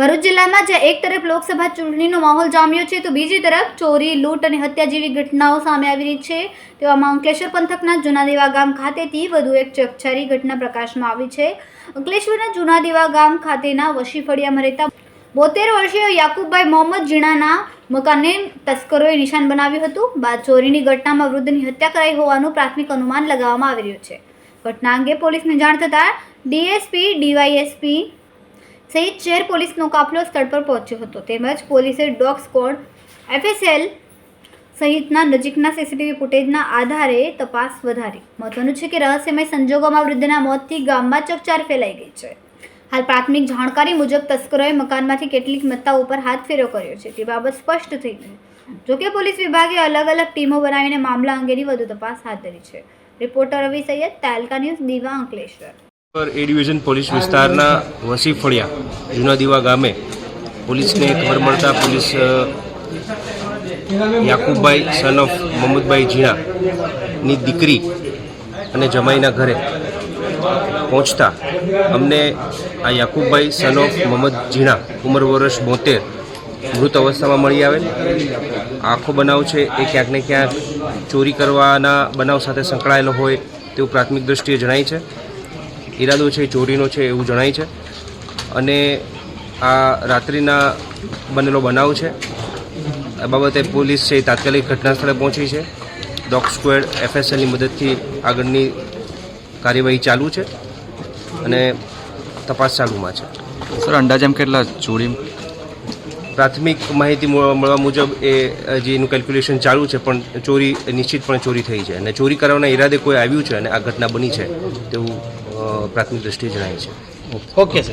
સુરત જિલ્લામાં જ્યાં એક તરફ લોકસભા ચૂંટણીનો માહોલ જામ્યો છે, તો બીજી તરફ ચોરી, લૂંટ અને હત્યા જેવી ઘટનાઓ સામે આવી રહી છે. તેવામાં અંકલેશ્વર પંથકના જૂનાદેવા ગામ ખાતેથી વધુ એક ચકચારી ઘટના પ્રકાશમાં આવી છે. અંકલેશ્વરના જૂનાદેવા ગામ ખાતેના વશી ફળિયામાં રહેતા બોતેર વર્ષીય યાકુબભાઈ મોહમ્મદ જીણાના મકાનને તસ્કરોએ નિશાન બનાવ્યું હતું. બાદ ચોરીની ઘટનામાં વૃદ્ધની હત્યા કરાઈ હોવાનું પ્રાથમિક અનુમાન લગાવવામાં આવી રહ્યું છે. ઘટના અંગે પોલીસને જાણ થતાં ડીએસપી, ડીવાયએસપી સહિત શહેર પોલીસનો કાફલો સ્થળ પર પહોંચ્યો હતો. તેમજ પોલીસે ડોગ સ્કોડ, એફએસએલ સહિતના નજીકના સીસીટીવી ફૂટેજના આધારે તપાસ વધારી. મહત્વનું છે કે રહસ્યમય સંજોગોમાં વૃદ્ધના મોતથી ગામમાં ચકચાર ફેલાઈ ગઈ છે. હાલ પ્રાથમિક જાણકારી મુજબ તસ્કરોએ મકાનમાંથી કેટલીક મત્તા ઉપર હાથ ફેરો કર્યો છે. તે બાબત સ્પષ્ટ થઈ ગઈ. જોકે પોલીસ વિભાગે અલગ અલગ ટીમો બનાવીને મામલા અંગેની વધુ તપાસ હાથ ધરી છે. રિપોર્ટર રવિ સૈયદ, તાલકા ન્યૂઝ, દીવા અંકલેશ્વર. એ ડિવિઝન પોલીસ વિસ્તારના વસી ફળિયા, જૂના ગામે પોલીસને ખબર મળતા પોલીસ યાકુબભાઈ સન ઓફ મોહમ્મદભાઈ ઝીણાની દીકરી અને જમાઈના ઘરે પહોંચતા અમને આ યાકુબભાઈ સન ઓફ મોહમ્મદ ઝીણા ઉંમર વર્ષ બોતેર મૃત અવસ્થામાં મળી આવેલ. આખો બનાવ છે એ ક્યાંક ને ક્યાંક ચોરી કરવાના બનાવ સાથે સંકળાયેલો હોય તેવું પ્રાથમિક દૃષ્ટિએ જણાય છે. ઈરાદો છે ચોરીનો છે એવું જણાય છે. અને આ રાત્રિના બનેલો બનાવ છે. આ બાબતે પોલીસ છે તાત્કાલિક ઘટના સ્થળે પહોંચી છે. ડોગ સ્ક્વેડ એફએસએલની મદદથી આગળની કાર્યવાહી ચાલુ છે અને તપાસ ચાલુમાં છે. સર અંદાજ એમ કેટલા ચોરી? પ્રાથમિક માહિતી મળ- મળવા મુજબ એ જે એનું કેલ્ક્યુલેશન ચાલુ છે પણ ચોરી નિશ્ચિતપણે ચોરી થઈ છે. અને ચોરી કરવાના ઈરાદે કોઈ આવ્યું છે અને આ ઘટના બની છે તેવું પ્રાથમિક દ્રષ્ટિએ જણાય છે. Okay sir